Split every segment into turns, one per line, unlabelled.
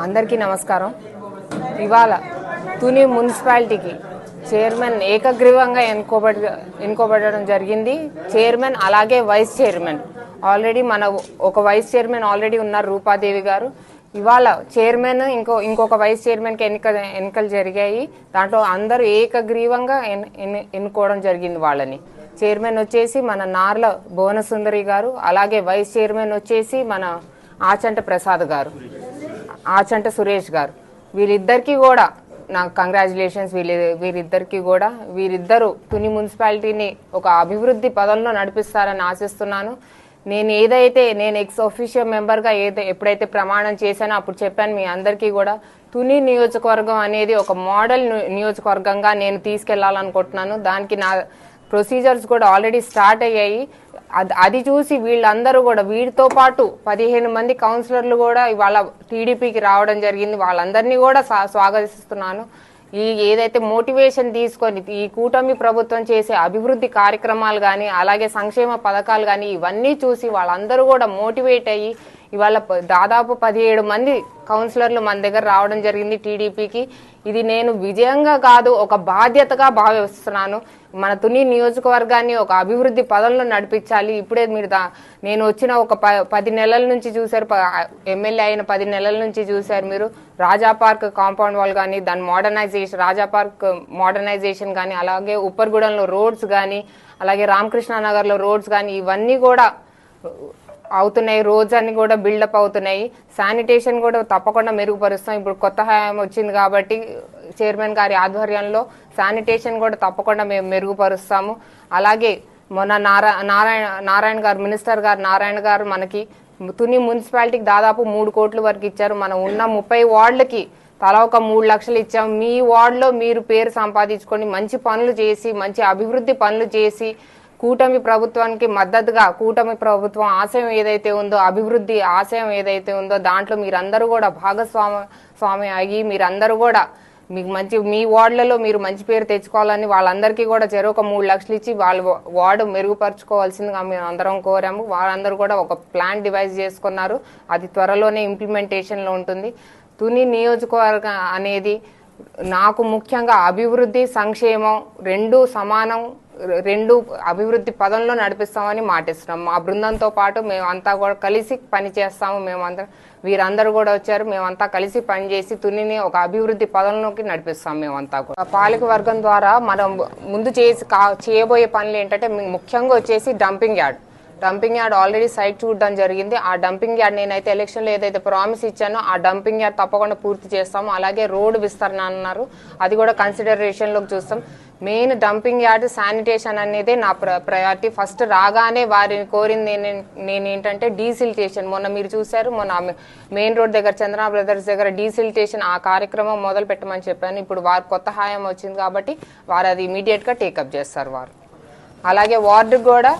అందరికీ నమస్కారం. ఇవాళ తుని మున్సిపాలిటీకి చైర్మన్ ఏకగ్రీవంగా ఎన్నుకోబడి ఎన్నుకోబడడం జరిగింది. చైర్మన్ అలాగే వైస్ చైర్మన్. ఆల్రెడీ మన ఒక వైస్ చైర్మన్ ఆల్రెడీ ఉన్నారు రూపాదేవి గారు. ఇవాళ చైర్మన్ ఇంకో ఇంకొక వైస్ చైర్మన్కి ఎన్నిక ఎన్నికలు జరిగాయి. దాంట్లో అందరూ ఏకగ్రీవంగా ఎన్- ఎన్నుకోవడం జరిగింది వాళ్ళని. చైర్మన్ వచ్చేసి మన నార్ల భువనసుందరి గారు. అలాగే వైస్ చైర్మన్ వచ్చేసి మన ఆచంట ప్రసాద్ గారు. ఆచంట సురేష్ గారు. వీళ్ళిద్దరికీ కూడా నాకు కంగ్రాచులేషన్స్ వీళ్ళ వీరిద్దరికీ కూడా వీరిద్దరూ తుని మున్సిపాలిటీని ఒక అభివృద్ధి పదంలో నడిపిస్తారని ఆశిస్తున్నాను. నేను ఏదైతే నేను ఎక్స్ ఆఫీషియల్ మెంబర్గా ఏదో ఎప్పుడైతే ప్రమాణం చేశానో అప్పుడు చెప్పాను మీ అందరికీ కూడా తుని నియోజకవర్గం అనేది ఒక మోడల్ నియోజకవర్గంగా నేను తీసుకెళ్ళాలనుకుంటున్నాను. దానికి నా ప్రొసీజర్స్ కూడా ఆల్రెడీ స్టార్ట్ అయ్యాయి. అది అది చూసి వీళ్ళందరూ కూడా వీరితో పాటు పదిహేను మంది కౌన్సిలర్లు కూడా ఇవాళ టీడీపీకి రావడం జరిగింది. వాళ్ళందరినీ కూడా స్వాగతిస్తున్నాను. ఈ ఏదైతే మోటివేషన్ తీసుకొని ఈ కూటమి ప్రభుత్వం చేసే అభివృద్ధి కార్యక్రమాలు కానీ అలాగే సంక్షేమ పథకాలు కానీ ఇవన్నీ చూసి వాళ్ళందరూ కూడా మోటివేట్ అయ్యి ఇవాళ దాదాపు పదిహేడు మంది కౌన్సిలర్లు మన దగ్గర రావడం జరిగింది టీడీపీకి. ఇది నేను విజయంగా కాదు ఒక బాధ్యతగా భావిస్తున్నాను. మన తుని నియోజకవర్గాన్ని ఒక అభివృద్ధి పదంలో నడిపించాలి. ఇప్పుడే మీరు నేను వచ్చిన ఒక ప పది నెలల నుంచి చూశారు. ఎమ్మెల్యే అయిన పది నెలల నుంచి చూశారు మీరు. రాజా పార్క్ కాంపౌండ్ వాల్ కానీ దాని మోడర్నైజేషన్ రాజా పార్క్ మోడర్నైజేషన్ కానీ అలాగే ఉప్పర్గూడెంలో రోడ్స్ కానీ అలాగే రామకృష్ణ నగర్లో రోడ్స్ కానీ ఇవన్నీ కూడా అవుతున్నాయి రోజు అన్ని కూడా బిల్డప్ అవుతున్నాయి. శానిటేషన్ కూడా తప్పకుండా మెరుగుపరుస్తాం. ఇప్పుడు కొత్త హయాం వచ్చింది కాబట్టి చైర్మన్ గారి ఆధ్వర్యంలో శానిటేషన్ కూడా తప్పకుండా మేము మెరుగుపరుస్తాము. అలాగే మొన్న నారా నారాయణ నారాయణ గారు మినిస్టర్ గారు నారాయణ గారు మనకి తుని మున్సిపాలిటీకి దాదాపు మూడు కోట్ల వరకు ఇచ్చారు. మనం ఉన్న ముప్పై వార్డులకి తలా ఒక మూడు లక్షలు ఇచ్చాం. మీ వార్డులో మీరు పేరు సంపాదించుకొని మంచి పనులు చేసి మంచి అభివృద్ధి పనులు చేసి కూటమి ప్రభుత్వానికి మద్దతుగా కూటమి ప్రభుత్వం ఆశయం ఏదైతే ఉందో అభివృద్ధి ఆశయం ఏదైతే ఉందో దాంట్లో మీరందరూ కూడా భాగస్వామి స్వామి అయ్యి మీరందరూ కూడా మీకు మంచి మీ వార్డులలో మీరు మంచి పేరు తెచ్చుకోవాలని వాళ్ళందరికీ కూడా చెరో ఒక మూడు లక్షలు ఇచ్చి వాళ్ళ వార్డు మెరుగుపరచుకోవాల్సిందిగా మేము అందరం కోరాము. వాళ్ళందరూ కూడా ఒక ప్లాన్ డివైజ్ చేసుకున్నారు. అది త్వరలోనే ఇంప్లిమెంటేషన్లో ఉంటుంది. తుని నియోజకవర్గం అనేది నాకు ముఖ్యంగా అభివృద్ధి సంక్షేమం రెండు సమానం రెండు అభివృద్ధి పదంలో నడిపిస్తామని మాటిస్తున్నాం. మా బృందంతో పాటు మేమంతా కూడా కలిసి పని చేస్తాము. మేమందరం వీరందరూ కూడా వచ్చారు. మేమంతా కలిసి పనిచేసి తునిని ఒక అభివృద్ధి పదంలోకి నడిపిస్తాం మేమంతా కూడా. పాలక వర్గం ద్వారా మనం ముందు చేసి కా- చేయబోయే పనులు ఏంటంటే ముఖ్యంగా వచ్చేసి dumping yard. Dumping yard already site చూడడం జరిగింది. ఆ డంపింగ్ యార్డ్ నేనైతే ఎలక్షన్లో ఏదైతే ప్రామిస్ ఇచ్చానో ఆ డంపింగ్ యార్డ్ తప్పకుండా పూర్తి చేస్తాము. అలాగే రోడ్డు విస్తరణ అన్నారు. అది కూడా కన్సిడరేషన్లోకి చూస్తాం. మెయిన్ డంపింగ్ యార్డ్ శానిటేషన్ అనేది నా ప్ర ప్రయారిటీ ఫస్ట్ రాగానే వారిని కోరింది నేను నేనేంటంటే ఏంటంటే డీసిల్టేషన్ మొన్న మీరు చూశారు మొన్న మెయిన్ రోడ్ దగ్గర చంద్ర బ్రదర్స్ దగ్గర డీసిల్టేషన్ ఆ కార్యక్రమం మొదలు పెట్టమని చెప్పాను. ఇప్పుడు వారు కొత్త హాయం వచ్చింది కాబట్టి వారు అది ఇమీడియట్గా టేకప్ చేస్తారు వారు. అలాగే వార్డు కూడా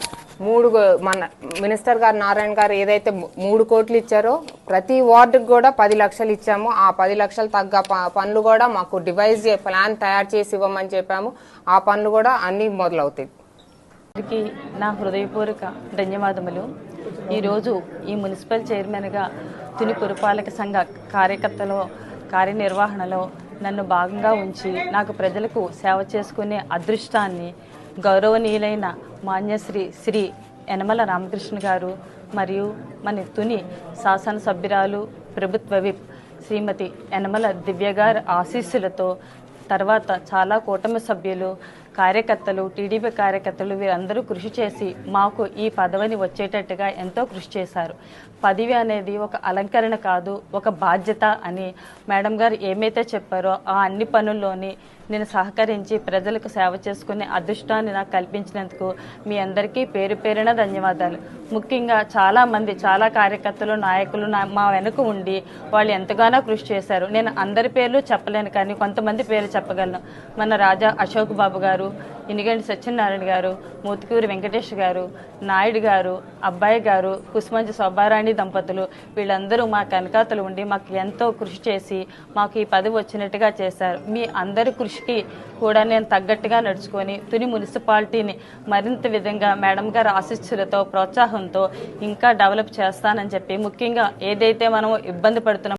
మూడు మన మినిస్టర్ గారు నారాయణ గారు ఏదైతే మూడు కోట్లు ఇచ్చారో ప్రతి వార్డుకు కూడా పది లక్షలు ఇచ్చాము. ఆ పది లక్షలు తగ్గ పనులు కూడా మాకు డివైజ్ ప్లాన్ తయారు చేసి ఇవ్వమని చెప్పాము. ఆ పనులు కూడా అన్ని మొదలవుతాయి.
అందరికీ నా హృదయపూర్వక ధన్యవాదములు. ఈరోజు ఈ మున్సిపల్ చైర్మన్గా తుని పురపాలక సంఘ కార్యకర్తలో కార్యనిర్వహణలో నన్ను భాగంగా ఉంచి నాకు ప్రజలకు సేవ చేసుకునే అదృష్టాన్ని గౌరవనీయులైన మాన్యశ్రీ శ్రీ యనమల రామకృష్ణ గారు మరియు మన తుని శాసనసభ్యురాలు ప్రభుత్వ విప్ శ్రీమతి యనమల దివ్య గారి ఆశీస్సులతో తర్వాత చాలా కూటమి సభ్యులు కార్యకర్తలు టీడీపీ కార్యకర్తలు వీరందరూ కృషి చేసి మాకు ఈ పదవిని వచ్చేటట్టుగా ఎంతో కృషి చేశారు. పదవి అనేది ఒక అలంకరణ కాదు ఒక బాధ్యత అని మేడం గారు ఏమైతే చెప్పారో ఆ అన్ని పనుల్లోని నేను సహకరించి ప్రజలకు సేవ చేసుకునే అదృష్టాన్ని నాకు కల్పించినందుకు మీ అందరికీ పేరు పేరున ధన్యవాదాలు. ముఖ్యంగా చాలా మంది చాలా కార్యకర్తలు నాయకులు మా వెనుక ఉండి వాళ్ళు ఎంతగానో కృషి చేశారు. నేను అందరి పేర్లు చెప్పలేను కానీ కొంతమంది పేర్లు చెప్పగలను. మన రాజా అశోక్ బాబు గారు ఇనిగంటి సత్యనారాయణ గారు మూతుకూరి వెంకటేష్ గారు నాయుడు గారు అబ్బాయి గారు కుసుమంచి సుబ్బారాణి దంపతులు వీళ్ళందరూ మా కనకాతలు ఉండి మాకు ఎంతో కృషి చేసి మాకు ఈ పదవి వచ్చినట్టుగా చేశారు. మీ అందరి కృషికి కూడా నేను తగ్గట్టుగా నడుచుకొని తుని మున్సిపాలిటీని మరింత విధంగా మేడం గారి ఆశీస్సులతో ప్రోత్సాహంతో ఇంకా డెవలప్ చేస్తానని చెప్పి ముఖ్యంగా ఏదైతే మనం ఇబ్బంది పడుతున్నాం